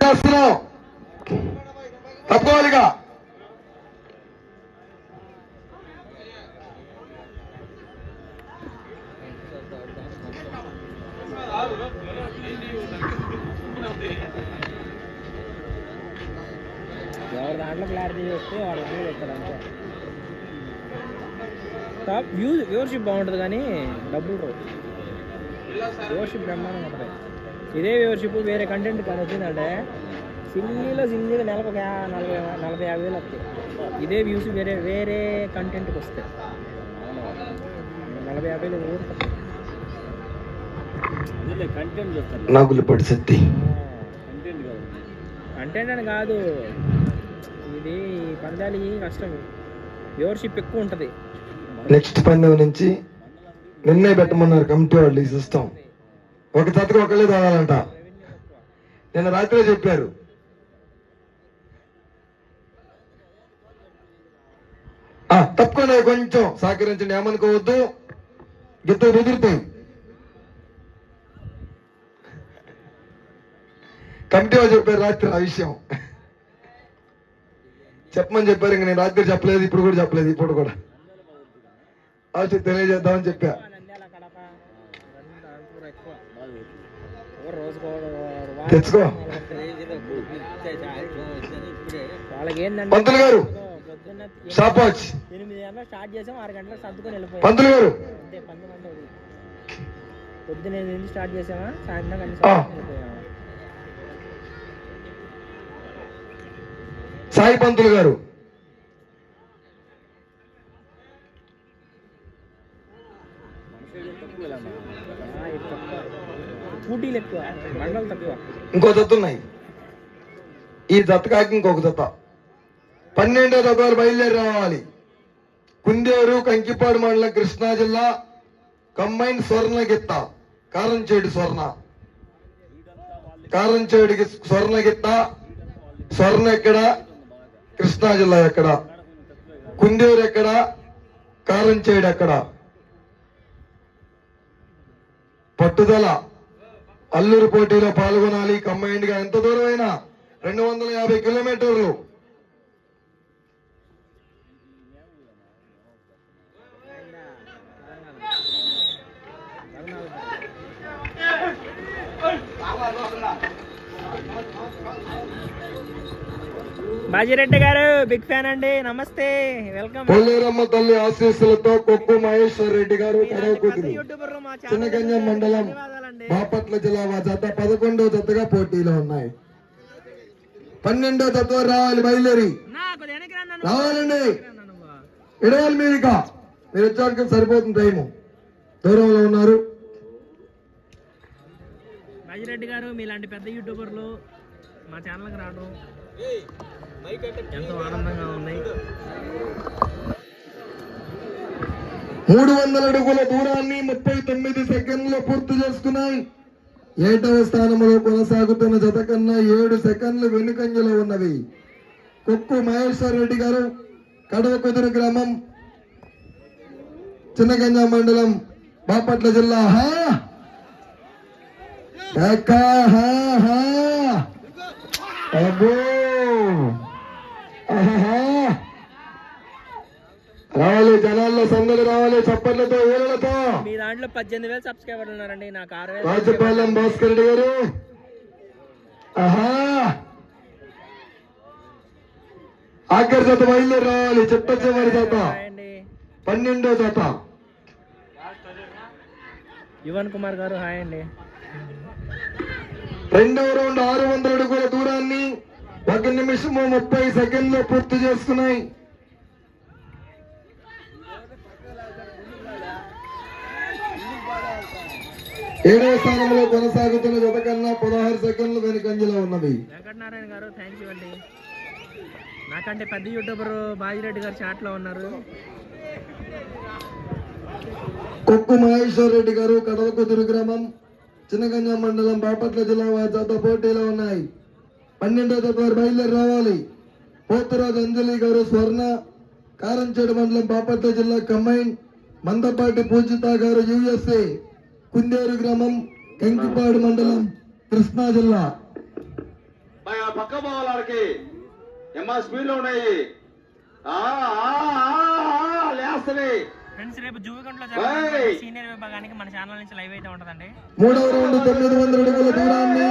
చేస్తున్నాం తప్పవాలిగా. ఎవరి దాంట్లో క్లారిటీ చేస్తే వాళ్ళు దాంట్లో చెప్తారు అంతే. టాప్ వ్యూ వ్యూవర్షిప్ బాగుంటుంది కానీ డబ్బులు రావు. వ్యూవర్షిప్ బ్రహ్మాండం ఉంటుంది. ఇదే వ్యూవర్షిప్ వేరే కంటెంట్ కానీ వచ్చిందంటే సిల్లీలో సిల్లీలో నెలకు ఒక నలభై నలభై యాభై వేలు వస్తాయి. ఇదే వ్యూస్ వేరే వేరే కంటెంట్కి వస్తాయి. నలభై యాభై వేలు కంటెంట్ చెప్తాను. నాగులు కంటెంట్ అని కాదు. ఇది పందాలి కష్టం. వ్యూవర్షిప్ ఎక్కువ ఉంటుంది. నెక్స్ట్ పందెం నుంచి నిన్నే పెట్టమన్నారు కమిటీ వాళ్ళు ఈ సిస్టమ్ ఒక జతకు ఒకళ్ళే తాగాలంట నిన్న రాత్రే చెప్పారు. ఆ, తప్పకుండా కొంచెం సహకరించండి ఏమనుకోవద్దు. గిత్త బెదిరితాయి కమిటీ వాళ్ళు చెప్పారు రాత్రి ఆ విషయం. చెప్పమని చెప్పారు ఇంక నేను రాత్రి చెప్పలేదు ఇప్పుడు కూడా చెప్పలేదు ఇప్పుడు కూడా. ఆశ తెలియజేద్దామని చెప్పా. తెచ్చుకో. వాళ్ళకి ఏంటంటే పంతులు గారు స్టాప్ వాచ్ స్టార్ట్ చేసాం ఆరు గంటలకు సర్దుకొని వెళ్ళిపోయాం పంతులు గారు. పొద్దున్న ఎనిమిది స్టార్ట్ చేసామా సాయంత్రం అన్ని సాయి పంతులు గారు ఆ, ఇది తక్కువ ఎక్కువ. తక్కువ. ఇంకో దత్త ఉన్నాయి. ఈ జత కాకి ఇంకొక దత్త పన్నెండో జతలు బయలుదేరి రావాలి. కుందేరు కంకిపాడు మండలం కృష్ణా జిల్లా కంబైన్ స్వర్ణగిత్త కారంచేడు స్వర్ణ. కారంచేడికి స్వర్ణగిత్త స్వర్ణ ఎక్కడ? కృష్ణా జిల్లా ఎక్కడ? కుందేరు ఎక్కడ? కారంచేడు ఎక్కడ? పట్టుదల అల్లూరు పోటీలో పాల్గొనాలి. కంబైన్డ్గా ఎంత దూరం అయినా రెండు వందల యాభై కిలోమీటర్లు. బాజిరెడ్డి గారు బిగ్ ఫ్యాన్ అండి. నమస్తే. వెల్కమ్. పొల్లేరమ్మ తల్లి ఆశీస్సులతో కొక్కు మహేశ్వర్ రెడ్డి గారు కడవ కూతురు. యూట్యూబర్ మా చిన్నగంజం మండలం. బాపట్ల జిల్లా వా జత పదకొండో జతగా పోటీలో ఉన్నాయి. పన్నెండో జత వారు రావాలి బయలుదేరి. రావాలండి. ఇడవాలి మీరు ఇక మీరు వచ్చాక సరిపోతుంది టైము. దూరంలో ఉన్నారు. బాజిరెడ్డి గారు మీలాంటి పెద్ద యూట్యూబర్లు మా ఛానల్కి రావడం ఎంతో ఆనందంగా ఉన్నాయి మూడు వందల అడుగుల దూరాన్ని ముప్పై తొమ్మిది సెకండ్లు పూర్తి చేసుకున్నాయి. ఏటవ స్థానంలో కొనసాగుతున్న జత కన్నా ఏడు సెకండ్లు వెనుకంజలో ఉన్నవి. కుక్కు మహేశ్వర్ రెడ్డి గారు కడవ కుదురు గ్రామం చిన్నగంజ మండలం బాపట్ల జిల్లా. హా! ఎక్కా, హా, హా. అబ్బో. రావాలి జనాల్లో సందడి రావాలి చప్పట్లతో ఊళ్ళతో మీ దాంట్లో పద్దెనిమిది వేలు సబ్స్క్రైబర్లు ఉన్నారండి నాకు ఆరు వేలు రాజపాలెం భాస్కర్ రెడ్డి గారు. ఆహా! ఆఖరి జత బయలుదేరి రావాలి చిట్ట చివరి జత? పన్నెండో జత. యువన్ కుమార్ గారు హాయ్ అండి రెండవ రౌండ్ ఆరు వందల అడుగుల దూరాన్ని ఒక నిమిషము ముప్పై సెకండ్లు పూర్తి చేసుకున్నాయి. ఏడవ స్థానంలో కొనసాగుతున్న జత కన్నా పదహారు సెకండ్లు వెనుకంజలో ఉన్నవి. వెంకటనారాయణ గారు థ్యాంక్ యూ అండి. నాకంటే పెద్ద యూట్యూబర్ బాజిరెడ్డి గారు చాట్లో ఉన్నారు. కొక్కు మహేశ్వర్ రెడ్డి గారు కడవ కుదురు గ్రామం చిన్నగంజ మండలం బాపట్ల జిల్లా వారి జత పోటీలో ఉన్నాయి. పన్నెండో వారు బయలుదేరి రావాలి. పోతురాజు అంజలి గారు స్వర్ణ కారంచేడు మండలం బాపట్ల జిల్లా కంబైన్ మందపాటి పూజిత గారు యుఎస్ఏ. కుందేరు గ్రామం కంకిపాడు మండలం కృష్ణా జిల్లా. పక్క పోవాలకి ఏమా స్పీడ్లో ఉన్నాయి. ఆ, ఆ, ఆ, ఆ, లేస్తున్నాయి ఫ్రెండ్స్ రేపు జూవిగంటలో ఏయ్! జరుగుతున్న సీనియర్ విభాగానికి మన ఛానల్ నుంచి లైవ్ అయితే ఉంటుందండి. మూడవ రౌండ్ తొమ్మిది వందల అడుగుల దూరాన్ని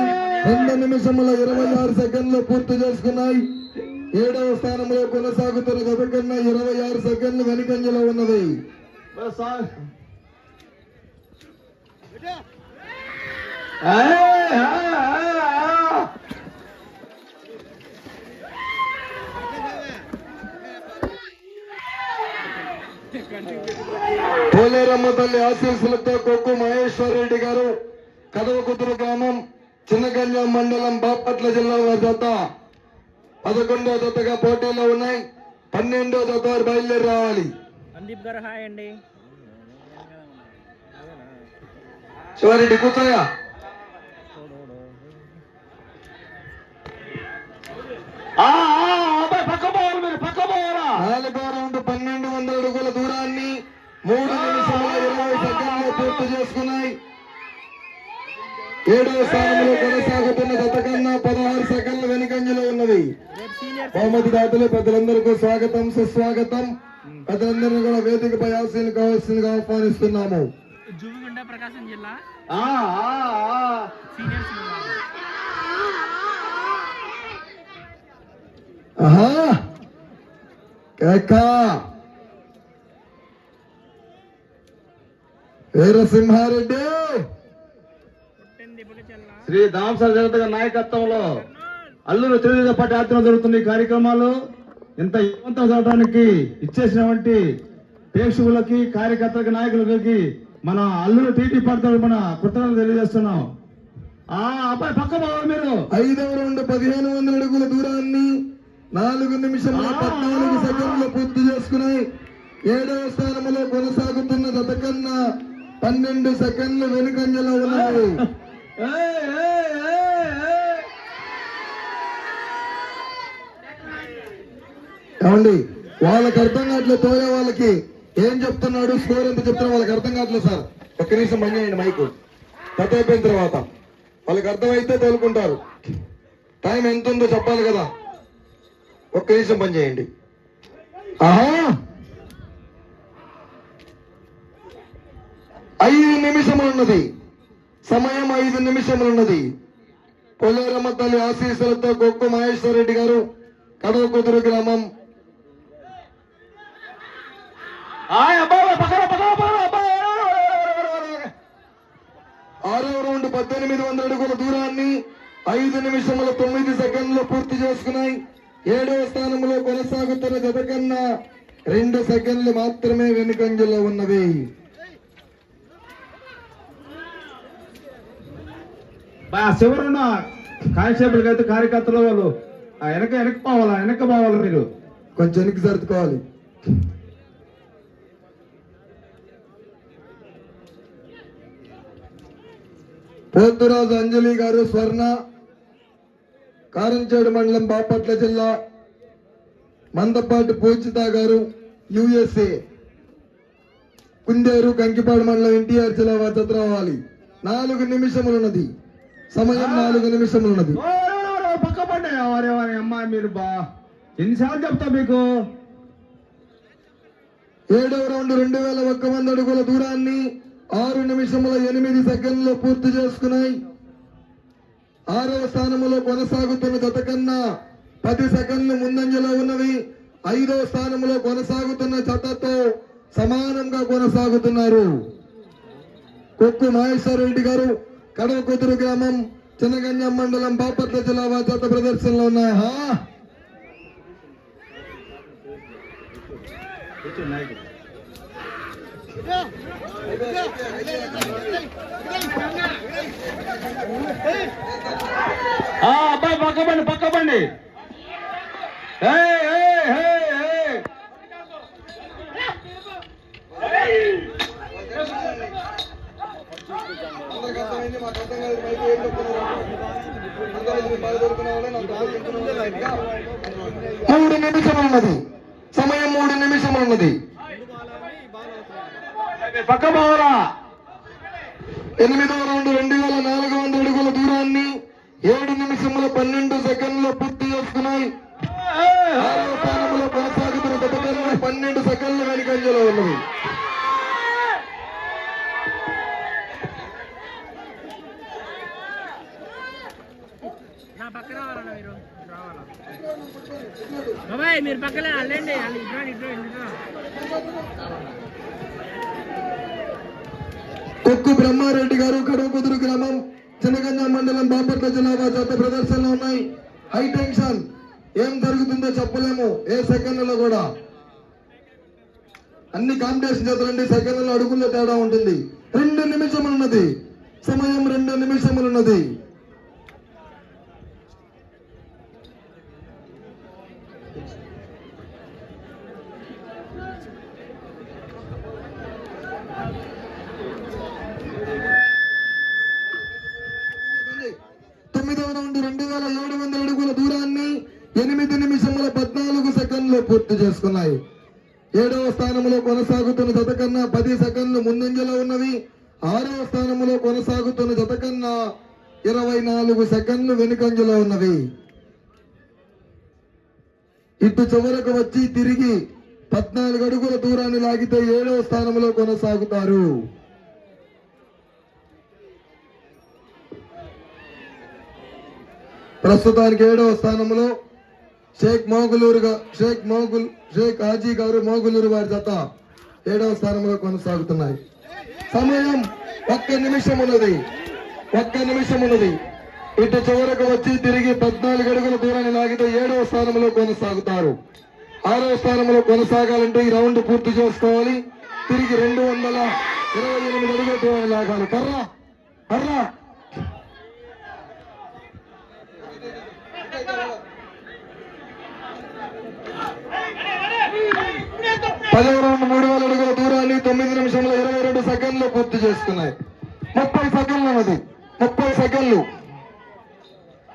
రెండు నిమిషముల ఇరవై ఆరు సెకండ్లు పూర్తి చేసుకున్నాయి. ఏడవ స్థానంలో కొనసాగుతున్న గత కన్నా ఇరవై ఆరు సెకండ్లు వెనుకంజలో ఉన్నది. పోలేరమ్మ తల్లి ఆశీస్సులతో కొక్కు మహేశ్వర్ రెడ్డి గారు కదవకుతురు గ్రామం చిన్నగంజం మండలం బాపట్ల జిల్లా జత. పదకొండో జతగా పోటీలో ఉన్నాయి. పన్నెండో జత బయలుదేరి రావాలి. సందీప్ గారు హాయ్ అండి. శివారెడ్డి కూర్చోయా నాలుగో రౌండ్ పన్నెండు వందల అడుగుల దూరాన్ని మూడు నిమిషముల ఇరవై సెకండ్లు పూర్తి చేసుకున్నాయి. ఏడవ స్థానంలో కొనసాగుతున్న గత కన్నా పదహారు సెకండ్ల వెనుకంజలో ఉన్నది. బహుమతి దాతలు పెద్దలందరికీ స్వాగతం సుస్వాగతం. పెద్దలందరినీ కూడా వేదికపై ఆశీలు కావాల్సిందిగా ఆహ్వానిస్తున్నాము జూవిగుండ ప్రకాశం జిల్లా ఆ, ఆ, ఆ. సీనియర్స్ విభాగం ఆహా కేకా. వీరసింహారెడ్డి. శ్రీ దామసర జగత్ నాయకత్వంలో అల్లూరు తెలుగుదేశం పార్టీ ఆధ్వర్యంలో జరుగుతున్న ఈ కార్యక్రమాలు ఇంత యువంతం చదవడానికి ఇచ్చేసినటువంటి ప్రేక్షకులకి కార్యకర్తలకి నాయకులకి మన అల్లూరు టీటీ పార్టీ మన కృతజ్ఞతలు తెలియజేస్తున్నాం. ఆ అబ్బాయి పక్క పోవాలి మీరు. ఐదవ రౌండ్ పదిహేను వందల అడుగుల దూరాన్ని నాలుగు నిమిషముల పద్నాలుగు సెకండ్లు పూర్తి చేసుకున్నాయి ఏడవ స్థానంలో కొనసాగుతున్న గత కన్నా పన్నెండు సెకండ్లు వెనుకంజలో ఉన్నాయి. ఏమండి? వాళ్ళకి అర్థం కావట్లేదు తోలే వాళ్ళకి. ఏం చెప్తున్నాడు? స్కోర్ ఎంత చెప్తున్నా వాళ్ళకి అర్థం కావట్లేదు సార్. ఒక్క నిమిషం బంద్ చేయండి మైకు. కథ అయిపోయిన తర్వాత వాళ్ళకి అర్థమైతే తోలుకుంటారు. టైం ఎంత ఉందో చెప్పాలి కదా. ఒక్క నిమిషం పని చేయండి. ఆహా! ఐదు నిమిషములు ఉన్నది సమయం ఐదు నిమిషములు ఉన్నది పొలేరమ్మ తల్లి ఆశీస్సులతో గొక్కు మహేశ్వర రెడ్డి గారు కడవ కుదురు గ్రామం ఆయ్ అబ్బాయి పక్కన పక్కన పక్కన అబ్బాయి ఆరో రౌండ్ పద్దెనిమిది వందల అడుగుల దూరాన్ని ఐదు నిమిషముల తొమ్మిది సెకండ్లు పూర్తి చేసుకున్నాయి. ఏడవ స్థానంలో కొనసాగుతున్న జత కన్నా రెండు సెకండ్లు మాత్రమే వెనుకంజలో ఉన్నవి బా చివరున్న కానిస్టేబుల్ అయితే కార్యకర్తలు వాళ్ళు ఆ వెనక వెనక పోవాలా వెనక పోవాలి మీరు? కొంచెం వెనక్కి సర్దుకోవాలి. పోతురాజు అంజలి గారు స్వర్ణ కారంచేడు మండలం బాపట్ల జిల్లా మందపాటి పూజిత గారు యుఎస్ఏ. కుందేరు కంకిపాడు మండలం ఎన్టీఆర్ జిల్లా వద్ద రావాలి నాలుగు నిమిషములున్నది. సమయం నాలుగు నిమిషములున్నది. పక్క పండి వారే వారి అమ్మాయి మీరు బా. ఎన్నిసార్లు చెప్తా మీకు? ఏడవ రౌండ్ రెండు వేల ఒక్క వంద అడుగుల దూరాన్ని ఆరు నిమిషముల ఎనిమిది సెకండ్లు పూర్తి చేసుకున్నాయి. ఆరవ స్థానములో కొనసాగుతున్న గత కన్నా పది సెకండ్లు ముందంజలో ఉన్నవి. ఐదవ స్థానంలో కొనసాగుతున్న జతతో సమానంగా కొనసాగుతున్నారు. కొక్కు మహేశ్వర రెడ్డి గారు కడవ కుదురు గ్రామం చిన్నగంజం మండలం బాపట్ల జిల్లా జత ప్రదర్శనలో ఉన్నాయి. హా! అబ్బాయి పక్కబండి పక్కబండి మూడు నిమిషం ఏయ్, సమయం మూడు నిమిషం సమయం మూడు పక్క ఎనిమిదో రౌండ్ రెండు వేల నాలుగు వందల అడుగుల దూరాన్ని ఏడు నిమిషముల పన్నెండు సెకండ్లు పూర్తి చేసుకున్నాయి ఆరవ స్థానంలో కొనసాగుతున్న జత పన్నెండు సెకండ్లు వెనుకంజలో ఉన్నది మీరు రావాలా బాబాయ్ మీరు పక్కన వెళ్ళండి వాళ్ళు ఇట్లా ఇట్లా కొక్కు బ్రహ్మారెడ్డి గారు కడవకుదురు గ్రామం చిన్నగంజ మండలం బాపట్ల జిల్లా జత ప్రదర్శనలో ఉన్నాయి. High tension. ఏం జరుగుతుందో చెప్పలేము. ఏ సెకండ్లలో కూడా. అన్ని కాంపిటీషన్ జతలండి సెకండ్లలో అడుగుల్లో తేడా ఉంటుంది. రెండు నిమిషములున్నది. సమయం రెండు నిమిషములు ఉన్నది తొమ్మిదవ నుండి రెండు వేల ఏడు వందల అడుగుల దూరాన్ని ఎనిమిది నిమిషముల పద్నాలుగు సెకండ్లు పూర్తి చేసుకున్నాయి. ఏడవ స్థానంలో కొనసాగుతున్న జత కన్నా పది సెకండ్లు ముందంజలో ఉన్నవి. ఆరవ స్థానంలో కొనసాగుతున్న జత కన్నా ఇరవై నాలుగు సెకండ్లు వెనుకంజలో ఉన్నవి. ఇటు చివరకు వచ్చి తిరిగి పద్నాలుగు అడుగుల దూరాన్ని లాగితే ఏడవ స్థానంలో కొనసాగుతారు. ప్రస్తుతానికి ఏడవ స్థానంలో షేక్ మోగులూరుగా షేక్ మోగుల్ షేక్ హాజీ గారు మోగులూరు వారి జత ఏడవ స్థానంలో కొనసాగుతున్నాయి. సమయం ఒక్క నిమిషం ఉన్నది. ఒక్క నిమిషం ఉన్నది. ఇటు చివరకు వచ్చి తిరిగి పద్నాలుగు అడుగుల దూరాన్ని లాగితే ఏడవ స్థానంలో కొనసాగుతారు. ఆరవ స్థానంలో కొనసాగాలంటే ఈ రౌండ్ పూర్తి చేసుకోవాలి. తిరిగి రెండు వందల ఇరవై ఎనిమిది అడుగుల దూరాన్ని లాగాలి. కర్రా కర్రా. పదవ రౌండ్ మూడు వేల అడుగుల దూరాన్ని తొమ్మిది నిమిషంలో ఇరవై రెండు సెకండ్లు పూర్తి చేసుకున్నాయి. ముప్పై సెకండ్లు ఉన్నది. ముప్పై సెకండ్లు.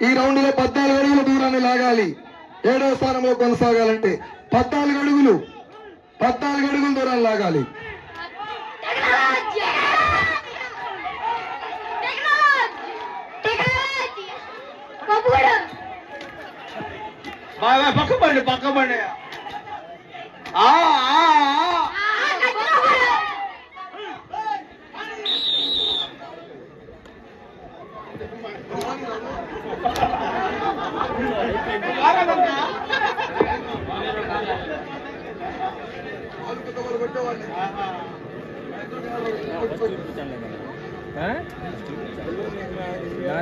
ఈ రౌండ్లో పద్నాలుగు అడుగుల దూరాన్ని లాగాలి. ఏడవ స్థానంలో కొనసాగాలంటే పద్నాలుగు అడుగులు. పద్నాలుగు అడుగుల దూరాన్ని లాగాలి. బాగా పక్క పండి పక్క పండి ఆ,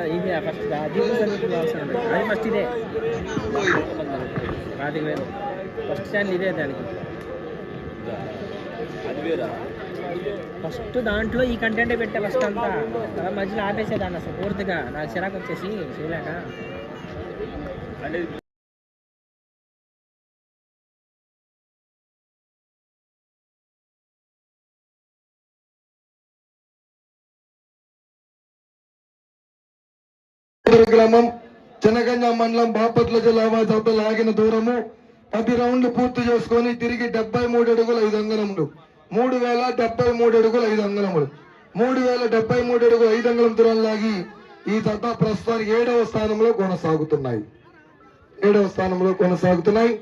ఇది ఫస్ట్ అది అవసరం అది ఫస్ట్ ఇదే. పాతిక వేలు ఫస్ట్ ఛానల్ ఇదే దానికి. ఫస్ట్ దాంట్లో ఈ కంటెంటే పెట్టే ఫస్ట్ అంతా. అలా మధ్యలో ఆపేసేదాన్ని అసలు పూర్తిగా. నాకు చిరాకు వచ్చేసి చేయలేక. గ్రామం చిన్నగంజ మండలం బాపట్ల జిల్లా వారి జత లాగిన దూరము పది రౌండ్లు పూర్తి చేసుకొని తిరిగి డెబ్బై మూడు అడుగులు ఐదు అంగళములు మూడు వేల డెబ్బై మూడు అడుగులు ఐదు అంగళములు మూడు వేల డెబ్బై మూడు అడుగులు ఐదు అంగళం దూరం లాగి ఈ జత ప్రస్తుతానికి ఏడవ స్థానంలో కొనసాగుతున్నాయి. ఏడవ స్థానంలో కొనసాగుతున్నాయి.